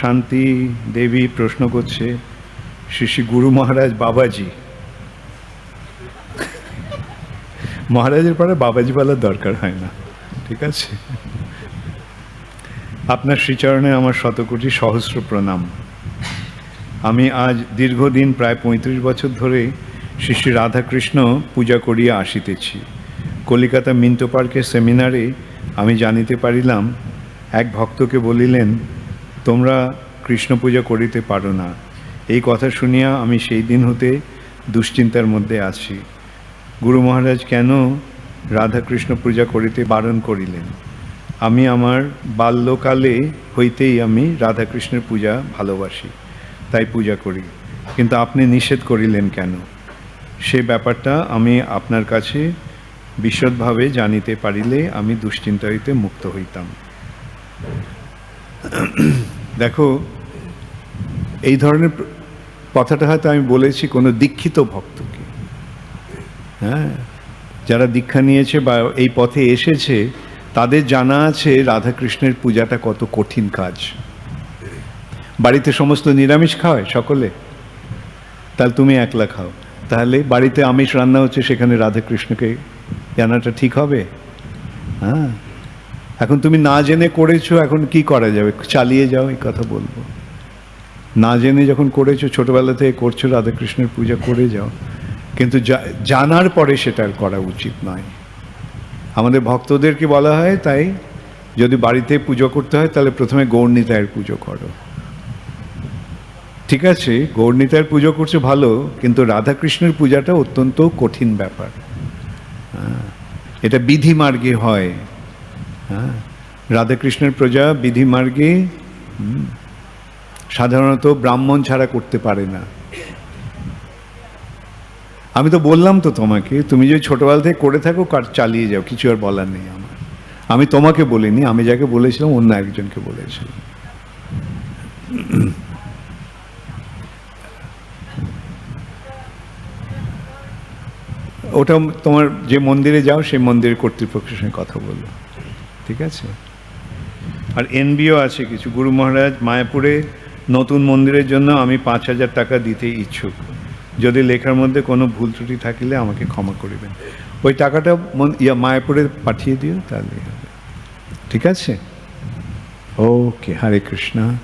শান্তি দেবী প্রশ্ন করছে, শ্রী শ্রী গুরু মহারাজ বাবাজি। মহারাজের পরে বাবাজি বলার দরকার হয় না, ঠিক আছে? আপনার শ্রীচরণে আমার শতকোটি সহস্র প্রণাম। আমি আজ দীর্ঘদিন প্রায় পঁয়ত্রিশ বছর ধরে শ্রী শ্রী রাধাকৃষ্ণ পূজা করিয়া আসিতেছি। কলিকাতা মিন্টো পার্কের সেমিনারে আমি জানিতে পারিলাম, এক ভক্তকে বলিলেন তোমরা কৃষ্ণ পূজা করিতে পারো না। এই কথা শুনিয়া আমি সেই দিন হতে দুশ্চিন্তার মধ্যে আছি। গুরু মহারাজ কেন রাধাকৃষ্ণ পূজা করিতে বারণ করিলেন? আমি আমার বাল্যকালে হইতেই আমি রাধাকৃষ্ণের পূজা ভালোবাসি, তাই পূজা করি। কিন্তু আপনি নিষেধ করিলেন কেন? সে ব্যাপারটা আমি আপনার কাছে বিশদভাবে জানিতে পারিলে আমি দুশ্চিন্তা হইতে মুক্ত হইতাম। দেখো, এই ধরনের কথাটা হয়তো আমি বলেছি কোনো দীক্ষিত ভক্তকে। হ্যাঁ যারা দীক্ষা নিয়েছে বা এই পথে এসেছে, তাদের জানা আছে রাধাকৃষ্ণের পূজাটা কত কঠিন কাজ। বাড়িতে সমস্ত নিরামিষ খাওয়ায় সকলে? তাহলে তুমি একলা খাও। তাহলে বাড়িতে আমিষ রান্না হচ্ছে, সেখানে রাধাকৃষ্ণকে জানাটা ঠিক হবে? হ্যাঁ। এখন তুমি না জেনে করেছ, এখন কি করা যাবে? চালিয়ে যাও, এই কথা বলব। না জেনে যখন করেছ, ছোটবেলা থেকে করছ রাধাকৃষ্ণের পূজা, করে যাও। কিন্তু জানার পরে সেটা আর করা উচিত নয়। আমাদের ভক্তদেরকে বলা হয়, তাই যদি বাড়িতে পুজো করতে হয়, তাহলে প্রথমে গৌরনীতায়ের পুজো করো। ঠিক আছে, গৌরনীতায়ের পুজো করছে ভালো, কিন্তু রাধাকৃষ্ণের পূজাটা অত্যন্ত কঠিন ব্যাপার। এটা বিধি মার্গে হয়। হ্যাঁ। রাধাকৃষ্ণের প্রজা, বিধি মার্গে সাধারণত ব্রাহ্মণ ছাড়া করতে পারে না। আমি তো বললাম তো তোমাকে, তুমি যদি ছোটবেলা থেকে করে থাকো, কার চালিয়ে যাও, কিছু আর বলার নেই আমার। আমি তোমাকে বলিনি, আমি যাকে বলেছিলাম, অন্য একজনকে বলেছিলাম। ওটা তোমার যে মন্দিরে যাও, সেই মন্দিরের কর্তৃপক্ষের সঙ্গে কথা বলল ঠিক আছে? আর এনবিও আছে কিছু। গুরু মহারাজ মায়াপুরে নতুন মন্দিরের জন্য আমি পাঁচ হাজার টাকা দিতে ইচ্ছুক। যদি লেখার মধ্যে কোনো ভুল ত্রুটি থাকিলে আমাকে ক্ষমা করিবেন। ওই টাকাটা ইয়া মায়াপুরে পাঠিয়ে দিও, তাহলে ঠিক আছে? ওকে, হরে কৃষ্ণা।